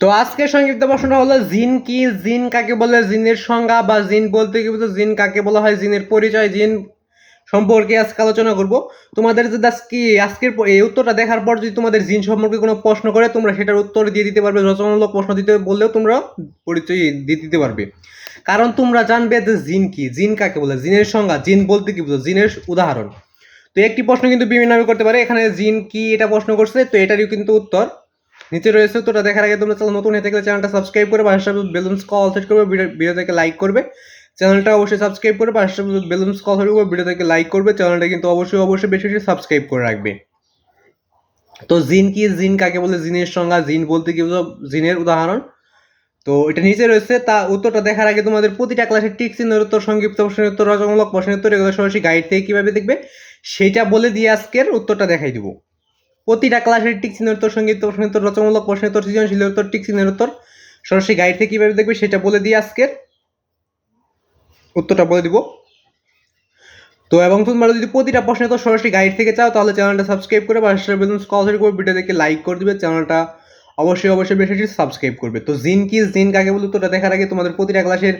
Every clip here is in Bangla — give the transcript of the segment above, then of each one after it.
তো আজকের সংক্ষিপ্ত প্রশ্নটা হলো, জিন কি? জিন কাকে বলে? জিনের সংজ্ঞা বা জিন বলতে কি বলতে জিন কাকে বলা হয়? জিনের পরিচয়, জিন সম্পর্কে আজকে আলোচনা করব। তোমাদের যদি আজকে আজকের এই উত্তরটা দেখার পর যদি তোমাদের জিন সম্পর্কে কোনো প্রশ্ন করে, তোমরা সেটার উত্তর দিয়ে দিতে পারবে। রচনামূলক প্রশ্ন দিতে বললেও তোমরা পরিচয় দিয়ে দিতে পারবে। কারণ তোমরা জানবে যে জিন কি? জিন কাকে বলে? জিনের সংজ্ঞা, জিন বলতে কি বুঝো জিনের উদাহরণ। তো একটি প্রশ্ন কিন্তু বিভিন্নভাবে করতে পারে। এখানে জিন কি এটা প্রশ্ন করছে? তো এটারই কিন্তু উত্তর নিচে রয়েছে উত্তরটা দেখার আগে তোমরা চ্যানেল নতুন হয়ে থাকলে চ্যানেলটা সাবস্ক্রাইব করে পাশে বেলুন্স কল সেট করবে ভিডিও- ভিডিওটাকে লাইক করবে। চ্যানেলটা অবশ্যই সাবস্ক্রাইব করে পাশে বেলুন্স কল সেট করবে ভিডিওটাকে লাইক করবে, চ্যানেলটা কিন্তু অবশ্যই অবশ্যই বেশি বেশি সাবস্ক্রাইব করে রাখবে। তো জিন কি, জিন কাকে বলে? জিনের সংজ্ঞা, জিন বলতে কি? জিনের উদাহরণ। তো এটা নিচে রয়েছে, তা উত্তরটা দেখার আগে তোমাদের প্রতিটা ক্লাসের টিক চিহ্নের উত্তর, সংক্ষিপ্ত প্রশ্নের উত্তর, রচনামূলক প্রশ্নের উত্তর, এগুলো সরাসরি গাইড থেকে কীভাবে দেখবে, সেটা বলে দিয়ে আজকের উত্তরটা দেখাই দিব। প্রতিটা ক্লাসের টিক চিহ্নের উত্তর সংক্ষিপ্ত প্রশ্নের উত্তর, রচনামূলক প্রশ্নের উত্তর, সৃজনশীলের উত্তর টিক চিহ্নের উত্তর, সরাসরি গাইড থেকে কীভাবে দেখবে সেটা বলে দিয়ে আজকের উত্তরটা বলে দিব। তো এবং তোমরা যদি প্রতিটা প্রশ্নের তো সরাসরি গাইড থেকে চাও, তাহলে চ্যানেলটা সাবস্ক্রাইব করে বা বেলুন কল করে ভিডিও দেখে লাইক করে দিবে। চ্যানেলটা অবশ্যই অবশ্যই বেশি সাবস্ক্রাইব করবে। তো জিন কি, জিন কাকে বলতো তোটা দেখার আগে তোমাদের প্রতিটা ক্লাসের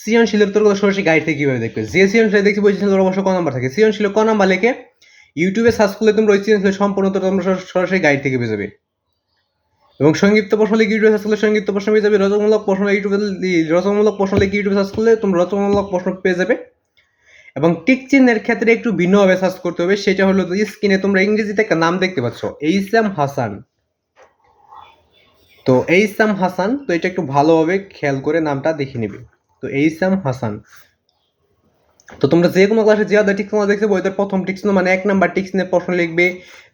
সৃজনশীলের উত্তরগুলো সরাসরি গাইড থেকে কীভাবে দেখবে? যে সৃজনশীল দেখছি সৃজনশীলের অবশ্যই ক নাম্বার থাকে? সৃজনশীল ক নাম্বার লিখে ইউটিউবে সার্চ করলে তোমরা ওই সৃজনশীলের সম্পূর্ণ তোমরা সরাসরি গাইড থেকে পেয়ে যাবে। এবং সংক্ষিপ্ত প্রশ্ন লিখে ইউটিউবে সার্চ করলে সংক্ষিপ্ত প্রশ্ন পেয়ে যাবে। রচনামূলক প্রশ্ন ইউটিউবে রচনামূলক প্রশ্ন লিখে ইউটিউবে সার্চ করলে তোমরা রচনামূলক প্রশ্ন পেয়ে যাবে। এবং টিক চিহ্নের ক্ষেত্রে একটু ভিন্নভাবে সার্চ করতে হবে। সেটা হলো স্ক্রিনে তোমরা ইংরেজিতে একটা নাম দেখতে পাচ্ছ, এইসাম হাসান। তো এইসাম হাসান, তো এটা একটু ভালোভাবে খেয়াল করে নামটা দেখে নেবে। তো এইসাম হাসান। তো তোমরা যে কোনো ক্লাসে যে আদার টিক্স দেখতে ওদের প্রথম টিক্স মানে এক নাম্বার টিক্স নিয়ে প্রশ্ন লিখবে,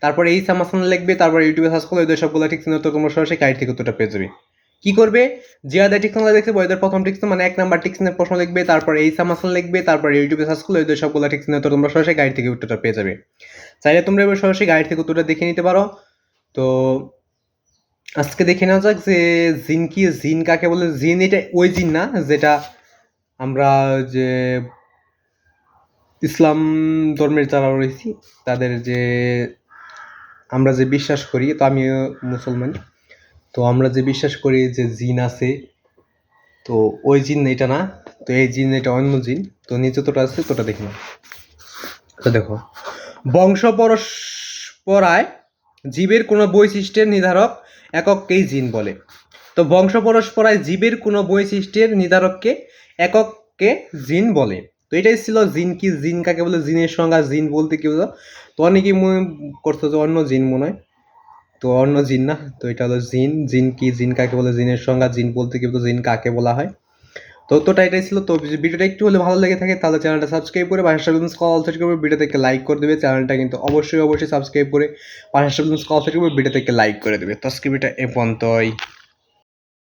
তারপরে এই হাসান লিখবে, তারপরে ইউটিউবে সার্চ করলে ওদের সবগুলো টিক্স তো তোমরা সরাসরি গাইড থেকে উত্তরটা পেয়ে যাবে। কি করবে? যে আদার টিক্স দেখতে ওদের প্রথম টিক্স মানে এক নাম্বার টিক্স নিয়ে প্রশ্ন লিখবে, তারপরে এইসাম হাসান লিখবে, তারপরে ইউটিউবে সার্চ করলে ওদের সবগুলো টিক্স তো তোমরা সরাসরি গাইড থেকে উত্তরটা পেয়ে যাবে। চাইলে তোমরা এবার সরাসরি গাইড থেকে উত্তরটা দেখে নিতে পারো। তো আজকে দেখে নেওয়া যাক যে জিন কি, জিন কাকে বলে? জিন এটা ওই জিন না, যেটা আমরা যে ইসলাম ধর্মের যারা রয়েছি, তাদের যে আমরা যে বিশ্বাস করি, তো আমিও মুসলমান। তো আমরা যে বিশ্বাস করি যে জিন আছে, তো ওই জিন এটা না, তো এই জিন এটা অন্য জিন, তো নিচে তোটা আছে, তোটা দেখে নাও তো দেখো বংশ পরস্পরায় জীবের কোনো বৈশিষ্ট্যের নির্ধারক একককেই জিন বলে। তো বংশ পরস্পরায় জীবের কোনো বৈশিষ্ট্যের নির্ধারককে একককে জিন বলে। তো এটাই ছিল জিন কি, জিন কাকে বলে? জিনের সংজ্ঞা, জিন বলতে কি বুঝো? তো অনেকেই মনে করতো যে অন্য জিন মনে হয়। তো অন্য জিন না, তো এটা হলো জিন। জিন কি, জিন কাকে বলে? জিনের সংজ্ঞা, জিন বলতে কি বুঝো? জিন কাকে বলা হয়? তো তোটা এটাই ছিল। তো ভিডিওটা একটু হলে ভালো লেগে থাকে, তাহলে চ্যানেলটা সাবস্ক্রাইব করে পাশে কল সেট করবে থেকে লাইক করে দেবে। চ্যানেলটা কিন্তু অবশ্যই অবশ্যই সাবস্ক্রাইব করে পাশে কল সেট করবে থেকে লাইক করে দেবে। তো ভিডিওটা এ পর্যন্তই।